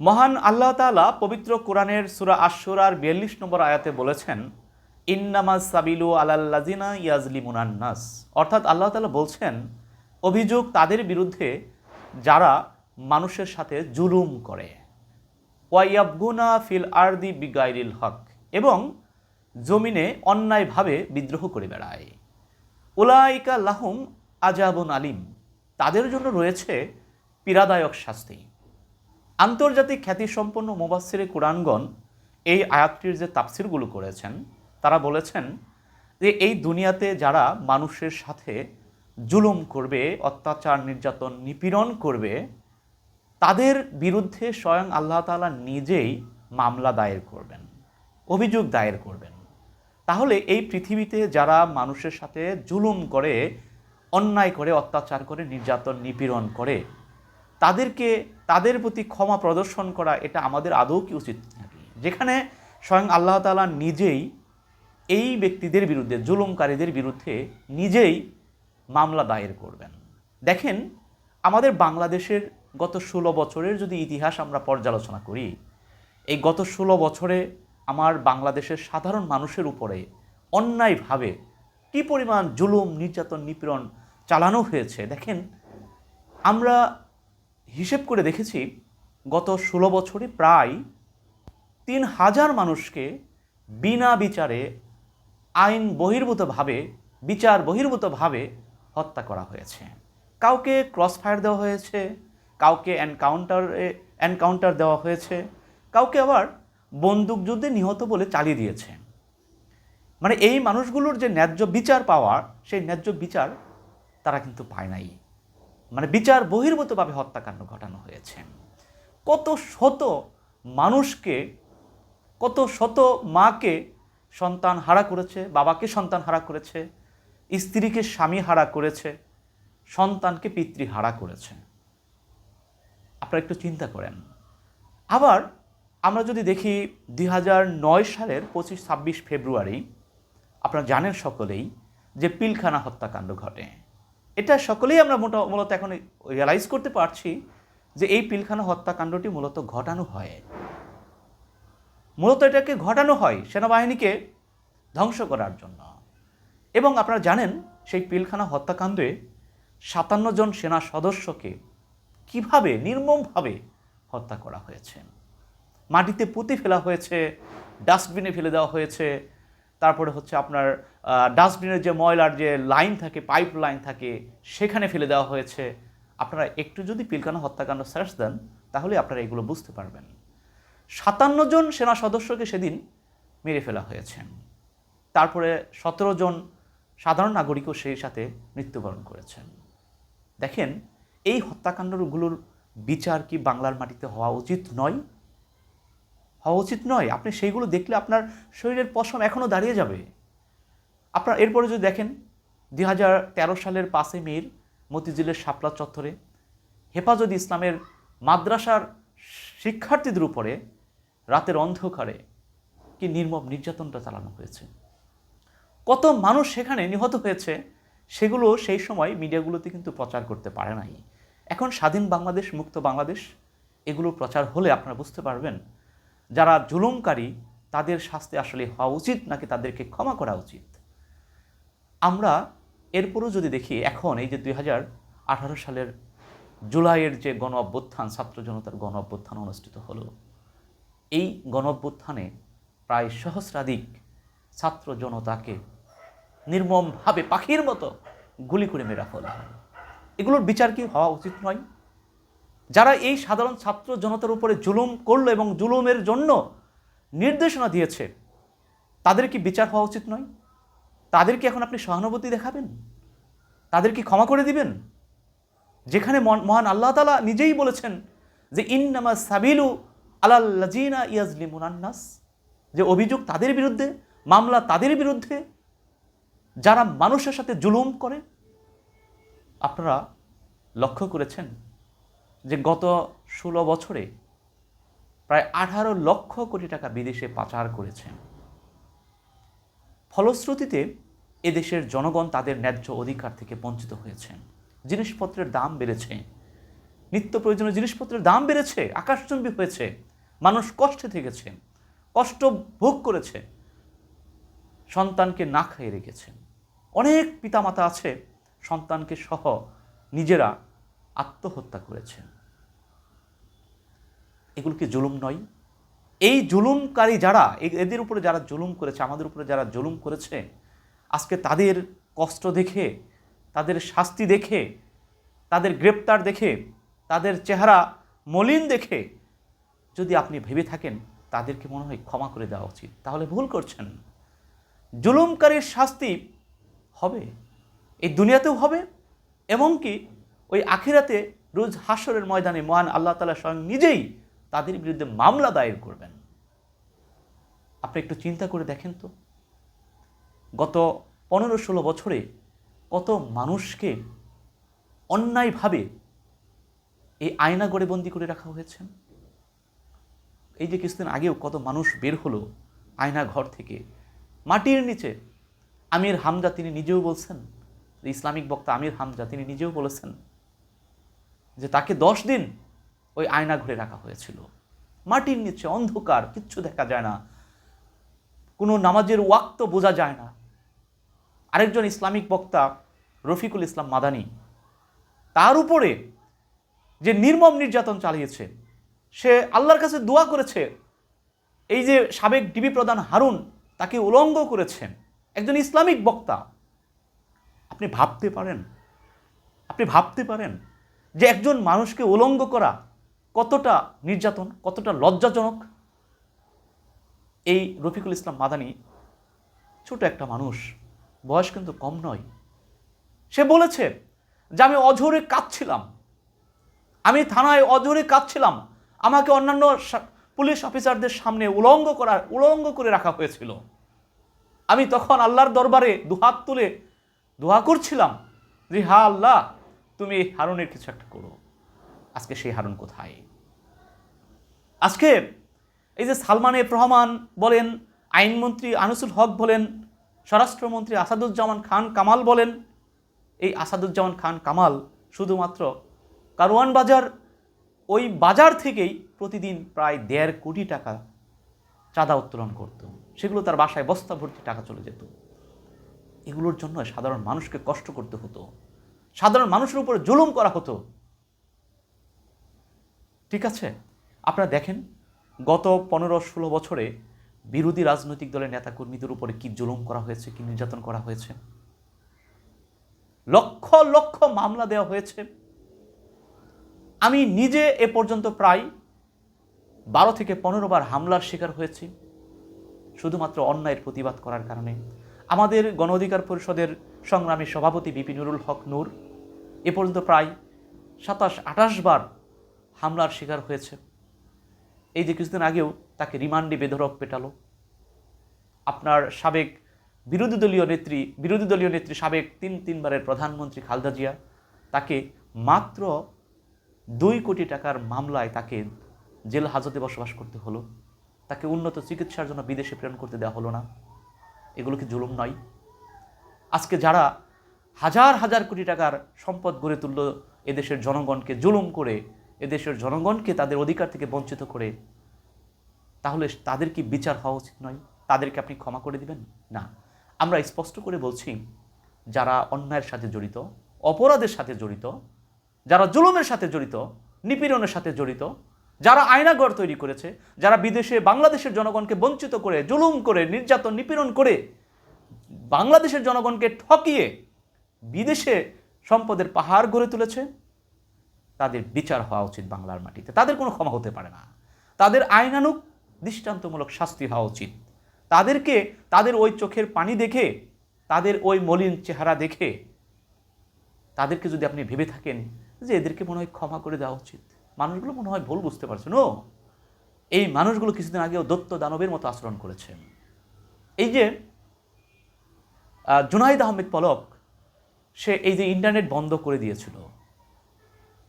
মহান আল্লাহ তাআলা পবিত্র কোরআনের সুরা আশুরার বিয়াল্লিশ নম্বর আয়াতে বলেছেন ইন্নামাজ সাবিলু আলাল্লাজিনা ইয়াজলিমুনান নাস। অর্থাৎ আল্লাহ তাআলা বলছেন, অভিযোগ তাদের বিরুদ্ধে যারা মানুষের সাথে জুলুম করে। ওয়াইয়াবগুনা ফিল আরদি বিগাইরিল হক। এবং জমিনে অন্যায়ভাবে বিদ্রোহ করে বেড়ায়। উলাইকা লাহুম আজাবুন আলিম। তাদের জন্য রয়েছে পীড়াদায়ক শাস্তি। আন্তর্জাতিক খ্যাতিসম্পন্ন মোবাসিরে কোরআনগণ এই আয়াতটির যে তাফসিরগুলো করেছেন, তারা বলেছেন যে এই দুনিয়াতে যারা মানুষের সাথে জুলুম করবে, অত্যাচার, নির্যাতন, নিপীড়ন করবে, তাদের বিরুদ্ধে স্বয়ং আল্লাহ তাআলা নিজেই মামলা দায়ের করবেন, অভিযোগ দায়ের করবেন। তাহলে এই পৃথিবীতে যারা মানুষের সাথে জুলুম করে, অন্যায় করে, অত্যাচার করে, নির্যাতন, নিপীড়ন করে তাদেরকে, তাদের প্রতি ক্ষমা প্রদর্শন করা এটা আমাদের আদৌ কি উচিত? যেখানে স্বয়ং আল্লাহ তাআলা নিজেই এই ব্যক্তিদের বিরুদ্ধে, জুলুমকারীদের বিরুদ্ধে নিজেই মামলা দায়ের করবেন। দেখেন, আমাদের বাংলাদেশের গত ষোলো বছরের যদি ইতিহাস আমরা পর্যালোচনা করি, এই গত ষোলো বছরে আমার বাংলাদেশের সাধারণ মানুষের উপরে অন্যায়ভাবে কী পরিমাণ জুলুম, নির্যাতন, নিপীড়ন চালানো হয়েছে, দেখেন, আমরা হিসেব করে দেখেছি, গত ষোলো বছরে প্রায় তিন হাজার মানুষকে বিনা বিচারে আইন বহির্ভূতভাবে, বিচার বহির্ভূতভাবে হত্যা করা হয়েছে। কাউকে ক্রস ফায়ার দেওয়া হয়েছে, কাউকে এনকাউন্টারে এনকাউন্টার দেওয়া হয়েছে, কাউকে আবার বন্দুকযুদ্ধে নিহত বলে চালিয়ে দিয়েছে। মানে এই মানুষগুলোর যে ন্যায্য বিচার পাওয়ার সেই ন্যায্য বিচার তারা কিন্তু পায় নাই। মানে বিচার বহির্ভূতভাবে হত্যাকাণ্ড ঘটানো হয়েছে। কত শত মানুষকে, কত শত মাকে সন্তান হারা করেছে, বাবাকে সন্তান হারা করেছে, স্ত্রীকে স্বামী হারা করেছে, সন্তানকে পিতৃ হারা করেছে। আপনারা একটু চিন্তা করেন। আবার আমরা যদি দেখি দুই হাজার নয় সালের পঁচিশ, ছাব্বিশ ফেব্রুয়ারি, আপনারা জানেন সকলেই যে পিলখানা হত্যাকাণ্ড ঘটে। এটা সকলেই আমরা মোটা, মূলত এখন রিয়ালাইজ করতে পারছি যে এই পিলখানা হত্যাকাণ্ডটি মূলত ঘটানো হয়। মূলত এটাকে ঘটানো হয় সেনাবাহিনীকে ধ্বংস করার জন্য। এবং আপনারা জানেন সেই পিলখানা হত্যাকাণ্ডে সাতান্ন জন সেনা সদস্যকে কীভাবে নির্মমভাবে হত্যা করা হয়েছে। মাটিতে পুঁতে ফেলা হয়েছে, ডাস্টবিনে ফেলে দেওয়া হয়েছে, তারপরে হচ্ছে আপনার ডাস্টবিনের যে ময়লার যে লাইন থাকে, পাইপ লাইন থাকে, সেখানে ফেলে দেওয়া হয়েছে। আপনারা একটু যদি পিলখানা হত্যাকাণ্ড সার্চ দেন, তাহলে আপনারা এগুলো বুঝতে পারবেন। সাতান্ন জন সেনা সদস্যকে সেদিন মেরে ফেলা হয়েছে। তারপরে সতেরো জন সাধারণ নাগরিকও সেই সাথে মৃত্যুবরণ করেছেন। দেখেন, এই হত্যাকাণ্ডগুলোর বিচার কি বাংলার মাটিতে হওয়া উচিত নয়? হওয়া উচিত নয়। আপনি সেইগুলো দেখলে আপনার শরীরের পশম এখনও দাঁড়িয়ে যাবে। আপনার এরপরে যদি দেখেন, দুই হাজার তেরো সালের পাঁচে মেয়ের মতিঝিলের শাপলা চত্বরে হেফাজত ইসলামের মাদ্রাসার শিক্ষার্থীদের উপরে রাতের অন্ধকারে কি নির্মম নির্যাতনটা চালানো হয়েছে? কত মানুষ সেখানে নিহত হয়েছে, সেগুলো সেই সময় মিডিয়াগুলোতে কিন্তু প্রচার করতে পারে নাই। এখন স্বাধীন বাংলাদেশ, মুক্ত বাংলাদেশ, এগুলো প্রচার হলে আপনারা বুঝতে পারবেন, যারা জুলুমকারী তাদের শাস্তি আসলে হওয়া উচিত নাকি তাদেরকে ক্ষমা করা উচিত। আমরা এরপরও যদি দেখি এখন, এই যে দুই হাজার আঠারো সালের জুলাইয়ের যে গণ অভ্যুত্থান ছাত্র জনতার গণ অভ্যুত্থান অনুষ্ঠিত হলো, এই গণ অভ্যুত্থানে প্রায় সহস্রাধিক ছাত্র জনতাকে নির্মমভাবে পাখির মতো গুলি করে মেরা ফেলা হয়। এগুলোর বিচার কি হওয়া উচিত নয়? যারা এই সাধারণ ছাত্র জনতার উপরে জুলুম করল এবং জুলুমের জন্য নির্দেশনা দিয়েছে, তাদের কি বিচার হওয়া উচিত নয়? তাদেরকে এখন আপনি সহানুভূতি দেখাবেন? তাদের কি ক্ষমা করে দিবেন? যেখানে মহান আল্লাহ তালা নিজেই বলেছেন যে, ইন্নামা সাবিলু আলাল্লাজিনা ইয়াজলিমুন আন্নাস যে অভিযোগ তাদের বিরুদ্ধে, মামলা তাদের বিরুদ্ধে, যারা মানুষের সাথে জুলুম করে। আপনারা লক্ষ্য করেছেন যে, গত ষোলো বছরে প্রায় আঠারো লক্ষ কোটি টাকা বিদেশে পাচার করেছেন। ফলশ্রুতিতে এদেশের জনগণ তাদের ন্যায্য অধিকার থেকে বঞ্চিত হয়েছেন জিনিসপত্রের দাম বেড়েছে। নিত্য প্রয়োজনীয় জিনিসপত্রের দাম বেড়েছে। আকাশচুম্বী হয়েছে। মানুষ কষ্টে থেকেছে। কষ্ট ভোগ করেছে। সন্তানকে না খাইয়ে রেখেছেন অনেক পিতামাতা আছে, সন্তানকে সহ নিজেরা আত্মহত্যা করেছেন এগুলো কি জুলুম নয়? এই জুলুমকারী যারা এদের উপরে যারা জুলুম করেছে, আমাদের উপরে যারা জুলুম করেছে, আজকে তাদের কষ্ট দেখে, তাদের শাস্তি দেখে, তাদের গ্রেপ্তার দেখে, তাদের চেহারা মলিন দেখে যদি আপনি ভেবে থাকেন, তাদেরকে মনে হয় ক্ষমা করে দেওয়া উচিত। তাহলে ভুল করছেন। জুলুমকারীর শাস্তি হবে, এই দুনিয়াতেও হবে, এমনকি ওই আখিরাতে রোজ হাসরের ময়দানে মহান আল্লাহ তালা স্বয়ং নিজেই তাদের বিরুদ্ধে মামলা দায়ের করবেন। আপনি একটু চিন্তা করে দেখেন তো। গত পনেরো ষোলো বছরে কত মানুষকে অন্যায়ভাবে এই আয়না গড়ে বন্দি করে রাখা হয়েছে। এই যে কিছুদিন আগেও কত মানুষ বের হলো আয়না ঘর থেকে। মাটির নিচে আমির হামজা তিনি নিজেও বলছেন ইসলামিক বক্তা আমির হামজা তিনি নিজেও বলেছেন, যে তাকে দশ দিন ওই আয়না ঘুরে রাখা হয়েছিল। মাটির নিচে অন্ধকার, কিচ্ছু দেখা যায় না। কোনো নামাজের ওয়াক্ত বোঝা যায় না। আরেকজন ইসলামিক বক্তা, রফিকুল ইসলাম মাদানি, তার উপরে যে নির্মম নির্যাতন চালিয়েছে, সে আল্লাহর কাছে দোয়া করেছে, এই যে সাবেক ডিবি প্রধান হারুন তাকে উলঙ্গ করেছেন একজন ইসলামিক বক্তা। আপনি ভাবতে পারেন, আপনি ভাবতে পারেন যে একজন মানুষকে উলঙ্গ করা কতটা নির্যাতন, কতটা লজ্জাজনক? এই রফিকুল ইসলাম মাদানি ছোট একটা মানুষ, বয়স কিন্তু কম নয়। সে বলেছে যে, আমি অঝরে কাঁদছিলাম। আমি থানায় অজরে কাঁদছিলাম। আমাকে অন্যান্য পুলিশ অফিসারদের সামনে উলঙ্গ করার উলঙ্গ করে রাখা হয়েছিল। আমি তখন আল্লাহর দরবারে দুহাত তুলে দোয়া করছিলাম যে, হা আল্লাহ, তুমি হারুনের কিছু একটা করো। আজকে সেই হারুন কোথায়? আজকে এই যে সালমান এফ রহমান বলেন, আইনমন্ত্রী আনিসুল হক বলেন, স্বরাষ্ট্রমন্ত্রী আসাদুজ্জামান খান কামাল বলেন, এই আসাদুজ্জামান খান কামাল শুধুমাত্র কারওয়ান বাজার, ওই বাজার থেকেই প্রতিদিন প্রায় দেড় কোটি টাকা চাঁদা উত্তোলন করত। সেগুলো তার বাসায় বস্তা ভর্তি টাকা চলে যেত। এগুলোর জন্য সাধারণ মানুষকে কষ্ট করতে হতো। সাধারণ মানুষের উপর জুলুম করা হতো। ঠিক আছে? আপনারা দেখেন, গত পনেরো ষোলো বছরে বিরোধী রাজনৈতিক দলের নেতাকর্মীদের উপরে কি জুলুম করা হয়েছে, কি নির্যাতন করা হয়েছে? লক্ষ লক্ষ মামলা দেওয়া হয়েছে। আমি নিজে এ পর্যন্ত প্রায় বারো থেকে পনেরো বার হামলার শিকার হয়েছি, শুধুমাত্র অন্যায়ের প্রতিবাদ করার কারণে। আমাদের গণ অধিকার পরিষদের সংগ্রামী সভাপতি বিপি নুরুল হক নূর এ পর্যন্ত প্রায় সাতাশ আঠাশ বার হামলার শিকার হয়েছে। এই যে কিছুদিন আগেও তাকে রিমান্ডে বেধরক পেটালো। আপনার সাবেক বিরোধী দলীয় নেত্রী, বিরোধী দলীয় নেত্রী সাবেক তিন তিনবারের প্রধানমন্ত্রী খালদা জিয়া, তাকে মাত্র দুই কোটি টাকার মামলায় তাকে জেল হাজতে বসবাস করতে হলো। তাকে উন্নত চিকিৎসার জন্য বিদেশে প্রেরণ করতে দেওয়া হলো না। এগুলো কি জুলুম নয়? আজকে যারা হাজার হাজার কোটি টাকার সম্পদ গড়ে তুলল এদেশের জনগণকে জুলুম করে এদেশের জনগণকে তাদের অধিকার থেকে বঞ্চিত করে, তাহলে তাদের কি বিচার হওয়া উচিত নয়? তাদেরকে আপনি ক্ষমা করে দিবেন? না। আমরা স্পষ্ট করে বলছি, যারা অন্যায়ের সাথে জড়িত, অপরাধের সাথে জড়িত, যারা জুলুমের সাথে জড়িত, নিপীড়নের সাথে জড়িত, যারা আয়নাগর তৈরি করেছে, যারা বিদেশে বাংলাদেশের জনগণকে বঞ্চিত করে, জুলুম করে, নির্যাতন, নিপীড়ন করে, বাংলাদেশের জনগণকে ঠকিয়ে বিদেশে সম্পদের পাহাড় গড়ে তুলেছে তাদের বিচার হওয়া উচিত বাংলার মাটিতে। তাদের কোনো ক্ষমা হতে পারে না। তাদের আইনানুক দৃষ্টান্তমূলক শাস্তি হওয়া উচিত। তাদেরকে তাদের ওই চোখের পানি দেখে, তাদের ওই মলিন চেহারা দেখে, তাদেরকে যদি আপনি ভেবে থাকেন যে এদেরকে মনে হয় ক্ষমা করে দেওয়া উচিত, মানুষগুলো মনে হয় ভুল বুঝতে পারছে। নো! এই মানুষগুলো কিছুদিন আগেও দত্ত দানবের মতো আচরণ করেছে এই যে জুনাইদ আহমেদ পলক, সে এই যে ইন্টারনেট বন্ধ করে দিয়েছিল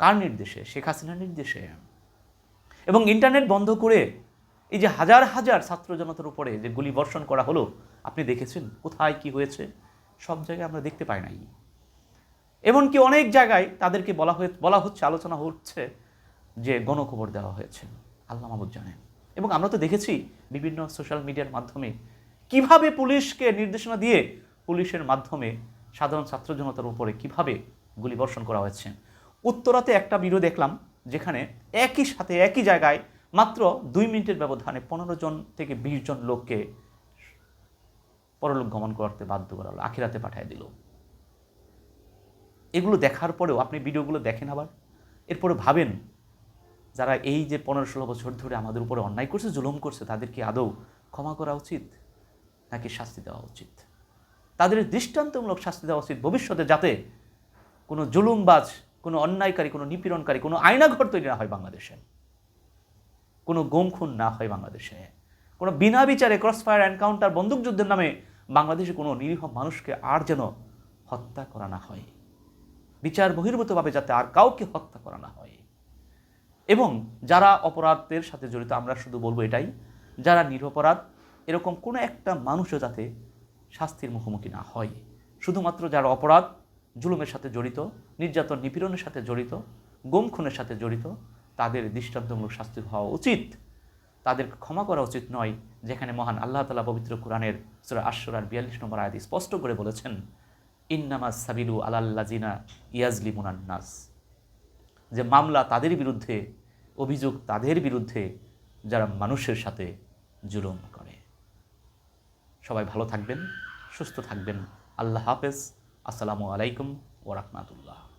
কার নির্দেশে? শেখ হাসিনার নির্দেশে। এবং ইন্টারনেট বন্ধ করে এই যে হাজার হাজার ছাত্র জনতার উপরে যে গুলি বর্ষণ করা হলো, আপনি দেখেছেন? কোথায় কি হয়েছে? সব জায়গায় আমরা দেখতে পাই নাই। এমনকি অনেক জায়গায় তাদেরকে বলা হয়ে, বলা হচ্ছে, আলোচনা হচ্ছে যে গণখবর দেওয়া হয়েছে। আল্লাহ মাহমুদ জানেন। এবং আমরা তো দেখেছি বিভিন্ন সোশ্যাল মিডিয়ার মাধ্যমে কীভাবে পুলিশকে নির্দেশনা দিয়ে পুলিশের মাধ্যমে সাধারণ ছাত্র জনতার উপরে কীভাবে গুলিবর্ষণ করা হয়েছে। উত্তরাতে একটা ভিডিও দেখলাম যেখানে একই সাথে, একই জায়গায় মাত্র দুই মিনিটের ব্যবধানে পনেরো জন থেকে বিশ জন লোককে পরলোক গমন করতে বাধ্য করা হলো, আখিরাতে পাঠিয়ে দিল। এগুলো দেখার পরেও আপনি ভিডিওগুলো দেখেন আবার। এরপরে ভাবেন, যারা এই যে পনেরো ষোলো বছর ধরে আমাদের উপরে অন্যায় করছে, জুলুম করছে, তাদেরকে আদৌ ক্ষমা করা উচিত নাকি শাস্তি দেওয়া উচিত? তাদের দৃষ্টান্তমূলক শাস্তি দেওয়া উচিত ভবিষ্যতে যাতে কোনো জুলুমবাজ কোনো অন্যায়কারী, কোনো নিপীড়নকারী, কোনো আয়নাঘর তৈরি না হয় বাংলাদেশে। কোনো গম খুন না হয় বাংলাদেশে। কোনো বিনা বিচারে ক্রস ফায়ার এনকাউন্টার বন্দুকযুদ্ধের নামে বাংলাদেশে কোনো নিরীহ মানুষকে আর যেন হত্যা করা না হয়। বিচার বহির্ভূতভাবে যাতে আর কাউকে হত্যা করা না হয়। এবং যারা অপরাধের সাথে জড়িত, আমরা শুধু বলব এটাই, যারা নিরপরাধ, এরকম কোনো একটা মানুষও যাতে শাস্তির মুখোমুখি না হয়। শুধুমাত্র যারা অপরাধ, জুলুমের সাথে জড়িত নির্যাতন নিপীড়নের সাথে জড়িত, গুম খুনের সাথে জড়িত, তাদের দৃষ্টান্তমূলক শাস্তি হওয়া উচিত। তাদের ক্ষমা করা উচিত নয়, যেখানে মহান আল্লাহ তালা পবিত্র কোরআনের সুরা আশ্বরার বিয়াল্লিশ নম্বর আয়াত স্পষ্ট করে বলেছেন ইন্নামাজ সাবিলু আলাল্লাজিনা ইয়াজলি মুনান্নাস যে মামলা তাদের বিরুদ্ধে, অভিযোগ তাদের বিরুদ্ধে, যারা মানুষের সাথে জুলুম করে। সবাই ভালো থাকবেন, সুস্থ থাকবেন। আল্লাহ হাফেজ। আসসালামু আলাইকুম ওরহমাতুল্লাহ